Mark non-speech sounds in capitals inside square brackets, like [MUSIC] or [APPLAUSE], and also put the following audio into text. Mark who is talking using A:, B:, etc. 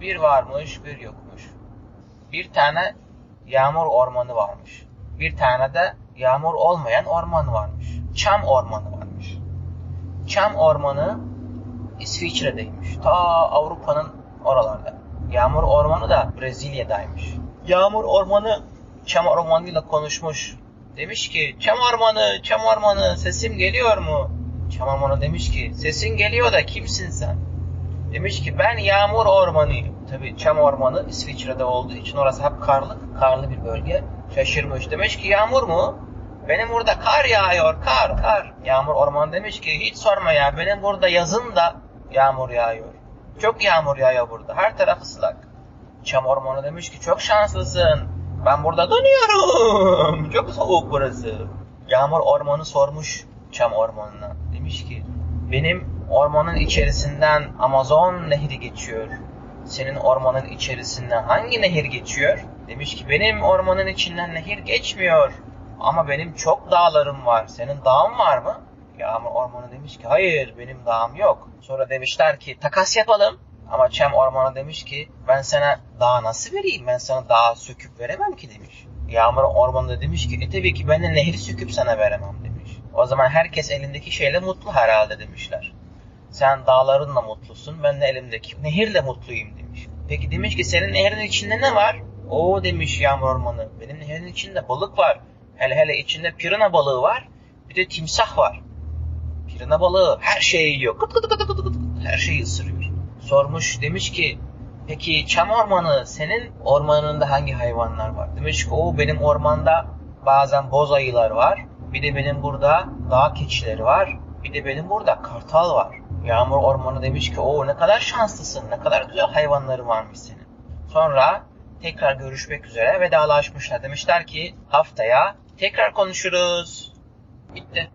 A: Bir varmış, bir yokmuş. Bir tane yağmur ormanı varmış. Bir tane de yağmur olmayan orman varmış. Çam ormanı varmış. Çam ormanı İsviçre'deymiş. Ta Avrupa'nın oralarda. Yağmur ormanı da Brezilya'daymış. Yağmur ormanı çam ormanıyla konuşmuş. Demiş ki çam ormanı, çam ormanı sesim geliyor mu? Çam ormanı demiş ki sesin geliyor da kimsin sen? Demiş ki ben yağmur ormanıyım. Tabi çam ormanı İsviçre'de olduğu için orası hep karlı, karlı bir bölge. Şaşırmış. Demiş ki yağmur mu? Benim burada kar yağıyor, kar, kar. Yağmur ormanı demiş ki hiç sorma ya benim burada yazın da yağmur yağıyor. Çok yağmur yağıyor burada. Her taraf ıslak. Çam ormanı demiş ki çok şanslısın. Ben burada donuyorum. [LAUGHS] Çok soğuk burası. Yağmur ormanı sormuş çam ormanına. Demiş ki benim ormanın içerisinden Amazon nehri geçiyor. Senin ormanın içerisinden hangi nehir geçiyor? Demiş ki benim ormanın içinden nehir geçmiyor. Ama benim çok dağlarım var. Senin dağın var mı? Yağmur ormanı demiş ki hayır benim dağım yok. Sonra demişler ki takas yapalım. Ama Çam ormanı demiş ki ben sana dağ nasıl vereyim? Ben sana dağ söküp veremem ki demiş. Yağmur ormanı da demiş ki e tabii ki ben de nehri söküp sana veremem demiş. O zaman herkes elindeki şeyle mutlu herhalde demişler. Sen dağlarınla mutlusun, ben de elimdeki nehirle mutluyum demiş. Peki demiş ki senin nehrin içinde ne var? O demiş yağmur ormanı. Benim nehrin içinde balık var. Hele hele içinde pirana balığı var. Bir de timsah var. Pirana balığı her şeyi yiyor. Kıt kıt kıt kıt kıt kıt. Her şeyi ısırıyor. Sormuş demiş ki peki çam ormanı senin ormanında hangi hayvanlar var? Demiş ki o benim ormanda bazen boz ayılar var. Bir de benim burada dağ keçileri var. Bir de benim burada kartal var. Yağmur ormanı demiş ki o ne kadar şanslısın. Ne kadar güzel hayvanları varmış senin. Sonra tekrar görüşmek üzere vedalaşmışlar. Demişler ki haftaya tekrar konuşuruz. Bitti.